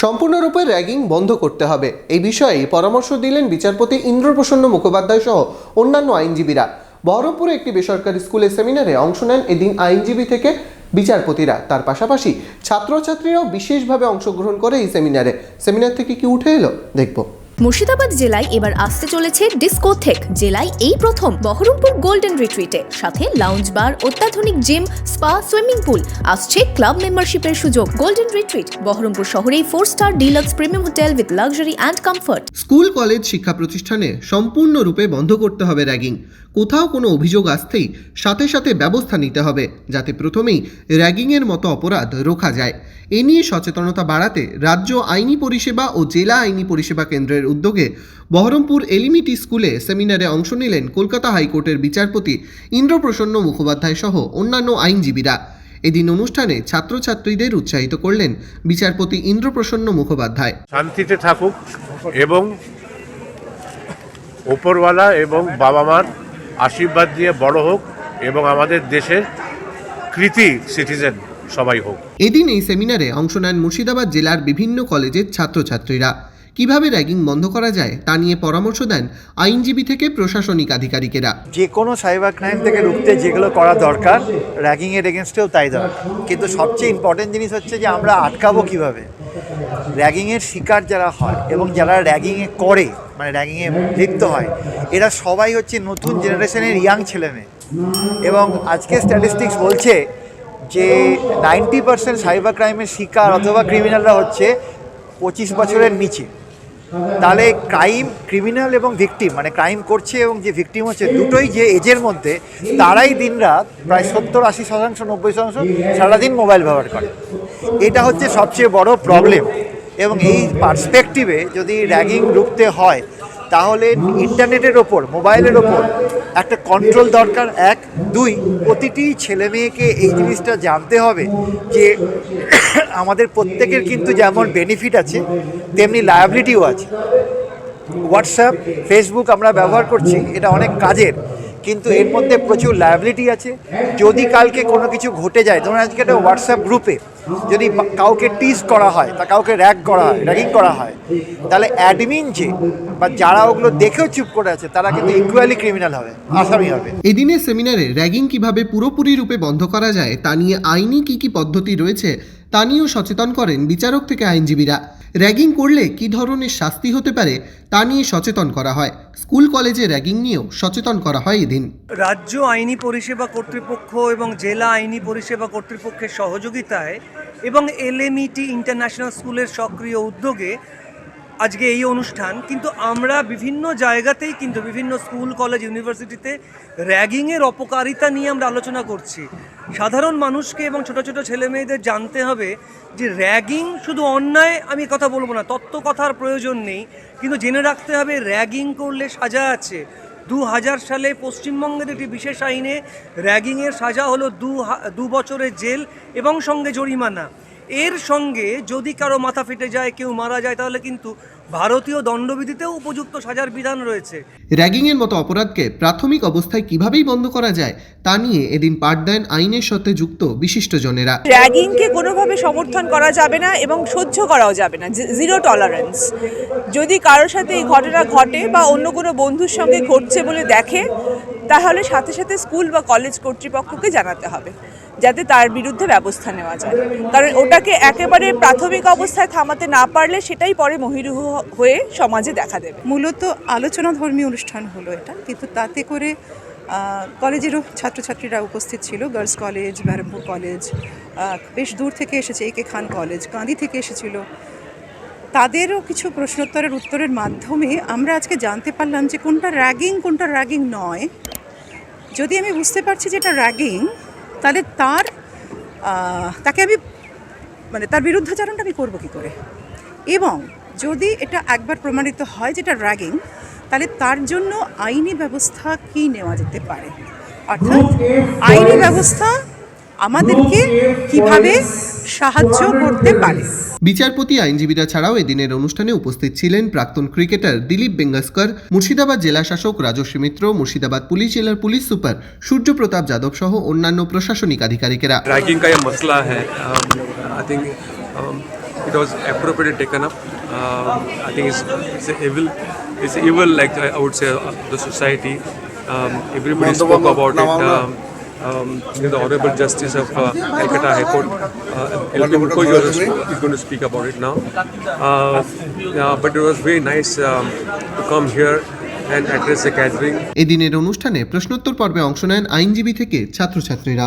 সম্পূর্ণরূপে র্যাগিং বন্ধ করতে হবে। এই বিষয়ে পরামর্শ দিলেন বিচারপতি ইন্দ্রপ্রসন্ন মুখোপাধ্যায় সহ অন্যান্য আইনজীবীরা। বহরমপুরে একটি বেসরকারি স্কুলের সেমিনারে অংশ নেন এদিন আইনজীবী থেকে বিচারপতিরা। তার পাশাপাশি ছাত্রছাত্রীরাও বিশেষভাবে অংশগ্রহণ করে এই সেমিনারে। সেমিনার থেকে কি উঠে এলো? দেখব। মুর্শিদাবাদ জেলায় এবার আসতে চলেছে ডিসকোথেক জেলায় এই প্রথম বহরমপুর গোল্ডেন রিট্রিটে। সাথে লাউঞ্জ বার অত্যাধুনিক জিম স্পা সুইমিং পুল আসছে ক্লাব মেম্বারশিপের সুযোগ। গোল্ডেন রিট্রিট, বহরমপুর শহরেই four star deluxe premium hotel with luxury and comfort school college শিক্ষা প্রতিষ্ঠানে সম্পূর্ণরূপে বন্ধ করতে হবে র্যাগিং। কোথাও কোনো অভিযোগ আসতেই সাথে সাথে ব্যবস্থা নিতে হবে, যাতে প্রথমেই র্যাগিংয়ের মতো অপরাধ রোখা যায়। এ নিয়ে সচেতনতা বাড়াতে রাজ্য আইনি পরিষেবা ও জেলা আইনি পরিষেবা কেন্দ্রের উদ্যোগে বহরমপুর এলিমিটি স্কুলে সেমিনারে অংশ নিলেন কলকাতা হাইকোর্টের বিচারপতি ইন্দ্রপ্রসন্ন মুখোপাধ্যায় সহ অন্যান্য আইনজীবীরা। এদিন অনুষ্ঠানে ছাত্রছাত্রীদের উৎসাহিত করলেন বিচারপতি ইন্দ্রপ্রসন্ন মুখোপাধ্যায়। শান্তিতে থাকুক এবং ওপরওয়ালা এবং বাবা মার আশীর্বাদ দিয়ে বড় হোক এবং আমাদের দেশের কৃতি সিটিজেন সবাই হোক। এদিন এই সেমিনারে অংশ নেন মুর্শিদাবাদ জেলার বিভিন্ন কলেজের ছাত্রছাত্রীরা। কীভাবে র্যাগিং বন্ধ করা যায় তা নিয়ে পরামর্শ দেন আইনজীবী থেকে প্রশাসনিক আধিকারিকেরা। যে কোনো সাইবার ক্রাইম থেকে রুখতে যেগুলো করা দরকার র্যাগিংয়ের এগেনস্টেও তাই দরকার। কিন্তু সবচেয়ে ইম্পর্টেন্ট জিনিস হচ্ছে যে আমরা আটকাবো কীভাবে? র্যাগিংয়ের শিকার যারা হয় এবং যারা র্যাগিংয়ে করে মানে র্যাগিংয়ে লিপ্ত হয়। এরা সবাই হচ্ছে নতুন জেনারেশনের ইয়াং ছেলেমেয়ে। এবং আজকে স্ট্যাটিস্টিক্স বলছে যে নাইনটি পার্সেন্ট সাইবার ক্রাইমের শিকার অথবা ক্রিমিনালরা হচ্ছে পঁচিশ বছরের নিচে। তাহলে ক্রাইম ক্রিমিনাল এবং ভিকটিম মানে ক্রাইম করছে এবং যে ভিকটিম হচ্ছে, দুটোই যে এজের মধ্যে, তারাই দিনরাত প্রায় সত্তর, আশি শতাংশ, নব্বই শতাংশ সারাদিন মোবাইল ব্যবহার করে। এটা হচ্ছে সবচেয়ে বড় প্রবলেম এবং এই পার্সপেক্টিভে যদি র্যাগিং রুখতে হয়, তাহলে ইন্টারনেটের ওপর মোবাইলের ওপর একটা কন্ট্রোল দরকার। এক, দুই, প্রতিটি ছেলে মেয়েকে এই জিনিসটা জানতে হবে যে আমাদের প্রত্যেকের কিন্তু যেমন বেনিফিট আছে, তেমনি লায়াবিলিটিও আছে। হোয়াটসঅ্যাপ ফেসবুক আমরা ব্যবহার করছি, এটা অনেক কাজের, কিন্তু এর মধ্যে প্রচুর লায়াবিলিটি আছে। যদি কালকে কোনো কিছু ঘটে যায়, ধরুন আজকে একটা হোয়াটসঅ্যাপ গ্রুপে যদি কাউকে টিজ করা হয় বা কাউকে র্যাগ করা হয় র্যাগিং করা হয় তাহলে অ্যাডমিন যে বা যারা ওগুলো দেখেও চুপ করে আছে তারা কিন্তু ইকুয়ালি ক্রিমিনাল হবে আসামি হবে। এদিনের সেমিনারে র্যাগিং কীভাবে পুরোপুরি রূপে বন্ধ করা যায় তা নিয়ে আইনি কি কি পদ্ধতি রয়েছে তা নিয়েও সচেতন করেন বিচারক থেকে আইনজীবীরা। র্যাগিং করলে কি ধরনের শাস্তি হতে পারে তা নিয়ে সচেতন করা হয়। স্কুল কলেজে র্যাগিং নিয়েও সচেতন করা হয় এদিন। রাজ্য আইনি পরিষেবা কর্তৃপক্ষ এবং জেলা আইনি পরিষেবা কর্তৃপক্ষের সহযোগিতায় এবং এলএমইটি ইন্টারন্যাশনাল স্কুলের সক্রিয় উদ্যোগে আজকে এই অনুষ্ঠান। কিন্তু আমরা বিভিন্ন জায়গাতেই কিন্তু বিভিন্ন স্কুল, কলেজ, ইউনিভার্সিটিতে র্যাগিংয়ের অপকারিতা নিয়ে আমরা আলোচনা করছি। সাধারণ মানুষকে এবং ছোট ছোট ছেলে মেয়েদের জানতে হবে যে র্যাগিং শুধু অন্যায় আমি কথা বলব না তত্ত্ব কথার প্রয়োজন নেই। কিন্তু জেনে রাখতে হবে র্যাগিং করলে সাজা আছে। দু হাজার সালে পশ্চিমবঙ্গের একটি বিশেষ আইনে র্যাগিংয়ের সাজা হলো দু দু বছরের জেল এবং সঙ্গে জরিমানা। এর সঙ্গে যদি কারও মাথা ফেটে যায়, কেউ মারা যায়, তাহলে কিন্তু ভারতীয় দণ্ডবিধিতেও উপযুক্ত সাজার বিধান রয়েছে। র্যাগিংয়ের মতো অপরাধকে প্রাথমিক অবস্থায় কিভাবেই বন্ধ করা যায় তা নিয়ে এদিন পাঠ দেন আইনের সাথে যুক্ত বিশিষ্টজনেরা। র্যাগিংকে কোনোভাবে সমর্থন করা যাবে না এবং সহ্য করাও যাবে না জিরো টলারেন্স। যদি কারোর সাথে এই ঘটনা ঘটে বা অন্য কোনো বন্ধুর সঙ্গে ঘটছে বলে দেখে তাহলে সাথে সাথে স্কুল বা কলেজ কর্তৃপক্ষকে জানাতে হবে। যাতে তার বিরুদ্ধে ব্যবস্থা নেওয়া যায়। কারণ ওটাকে একেবারে প্রাথমিক অবস্থায় থামাতে না পারলে সেটাই পরে মহিরুহ হয়ে সমাজে দেখা দেবে। মূলত আলোচনা ধর্মী অনুষ্ঠান হলো এটা। কিন্তু তাতে করে কলেজেরও ছাত্রছাত্রীরা উপস্থিত ছিল। গার্লস কলেজ ব্যারামপুর কলেজ বেশ দূর থেকে এসেছে এ কে খান কলেজ, কাঁদি থেকে এসেছিল। তাদেরও কিছু প্রশ্নোত্তরের উত্তরের মাধ্যমে আমরা আজকে জানতে পারলাম যে কোনটা র্যাগিং কোনটা র্যাগিং নয়। যদি আমি বুঝতে পারছি যে এটা র্যাগিং তাহলে তার তাকে আমি মানে তার বিরুদ্ধাচারণটা আমি করব কী করে? এবং যদি এটা একবার প্রমাণিত হয় যেটা র্যাগিং তাহলে তার জন্য আইনি ব্যবস্থা কি নেওয়া যেতে পারে? অর্থাৎ আইনি ব্যবস্থা আমাদেরকে কীভাবে সাহায্য করতে পারে? বিচারপতি আইনজীবীরা ছাড়াও এদিনের অনুষ্ঠানে উপস্থিত ছিলেন প্রাক্তন ক্রিকেটার দিলীপ বেঙ্গাস্কর মুর্শিদাবাদ জেলা শাসক রাজস্বী মিত্র মুর্শিদাবাদ পুলিশ জেলার পুলিশ সুপার সূর্যপ্রতাপ যাদব সহ অন্যান্য প্রশাসনিক আধিকারিকেরা रैगिंग का ये मसला है I think it was appropriately taken up. Um, I think it's, it's a evil, it's evil like I would say uh, the society. Um, everybody spoke about it. Um, um, the Honorable Justice of uh, Calcutta High Court, uh. Is going to speak about it now. Uh, yeah, but it was very nice um, to come here and address the gathering. এদিনের অনুষ্ঠানে প্রশ্নোত্তর পর্বে অংশ নেন আইনজীবী থেকে ছাত্রছাত্রীরা